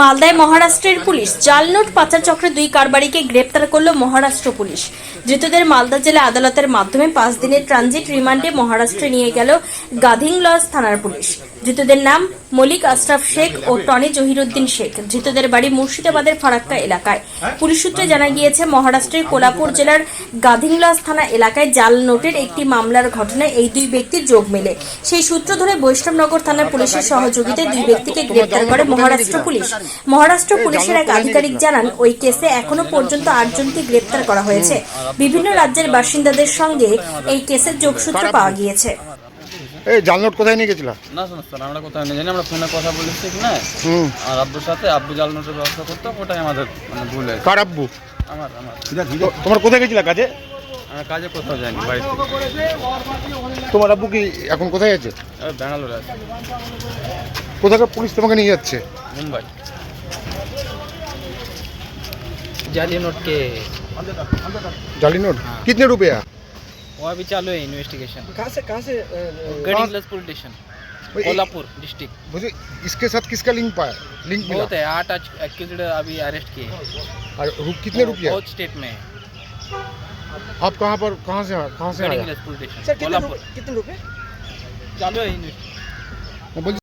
মালদায় মহারাষ্ট্রের পুলিশ জাল নোট পাচার চক্রের দুই কারবারিকে গ্রেপ্তার করল মহারাষ্ট্র পুলিশ। ধৃতদের মালদা জেলা আদালতের মাধ্যমে পাঁচ দিনের ট্রানজিট রিমান্ডে মহারাষ্ট্রে নিয়ে গেল গাধিংলজ থানার পুলিশ। ধৃতদের নাম মলিক আশরাফ শেখ ও টনি জহিরুদ্দিন শেখ, ধৃতদের বাড়ি মুর্শিদাবাদের ফারাক্কা এলাকায়। পুলিশ সূত্রে জানা গিয়েছে, মহারাষ্ট্রের কোলাপুর জেলার গাধিংলজ থানা এলাকায় জাল নোটের একটি মামলার ঘটনায় এই দুই ব্যক্তির যোগ মেলে। সেই সূত্র ধরে বৈষ্ণবনগর থানার পুলিশের সহযোগিতায় দুই ব্যক্তিকে গ্রেপ্তার করে মহারাষ্ট্র পুলিশ। মহারাষ্ট্র পুলিশের এক আধিকারিক জানান, ওই কেসে এখনও পর্যন্ত আটজনকে গ্রেপ্তার করা হয়েছে। বিভিন্ন রাজ্যের বাসিন্দাদের সঙ্গে এই কেসের যোগসূত্র পাওয়া গিয়েছে। এই জাল নোট কোথায় নিয়ে গেছিলা না শোনো স্যার আমরা কোথাও নিয়ে জানি আমরা ফোনে কথা বলেছি ঠিক না হুম আর আব্বুর সাথে আব্বু জাল নোটের ব্যবস্থা করতো ওটাই আমাদের মানে ভুল হয়েছে কার আব্বু আমার আমার তো- তোমার কোথায় গেছিলা কাজে আমরা কাজে কোথাও যাইনি বাড়ি থেকে তোমার আব্বু কি এখন কোথায় আছে এবার ব্যাঙ্গালোরে আছে কোথাকার পুলিশ তোমাকে নিয়ে যাচ্ছে মুম্বাই जाली नोट के জালি নোট কিতনে রুপিয়া वो अभी चालू है इन्वेस्टिगेशन कहाँ से कहाँ से Garhi plus station Kolhapur district मुझे इसके साथ किसका लिंक पाया? लिंक मिला। बहुत है आठ एक्यूज अभी अरेस्ट किए और कितने रुपया? बहुत स्टेट में है। आप कहाँ पर कहाँ से कहाँ से आया? प्लस पुलिस स्टेशन सर कितने रुपए चालू है बोल